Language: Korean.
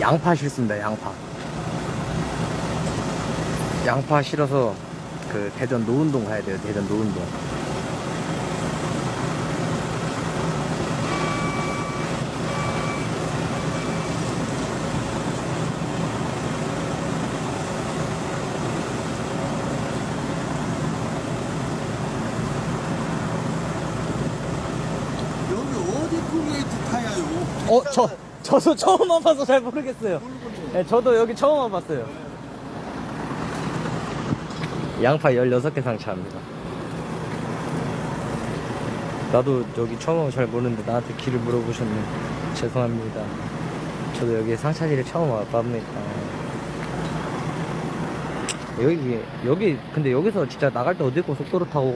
양파 실습니다, 양파. 양파 실어서 그 대전 노은동 가야 돼요, 대전. 여기 어디 타야요? 어, 저, 저도 처음 와봐서 잘 모르겠어요. 네, 저도 여기 처음 와봤어요. 양파 16개 상차합니다. 나도 여기 처음 와서 잘 모르는데 나한테 길을 물어보셨네. 죄송합니다. 저도 여기 상차지를 처음 와봅니다. 여기, 여기, 근데 여기서 진짜 나갈 때 어디 고속도로 타고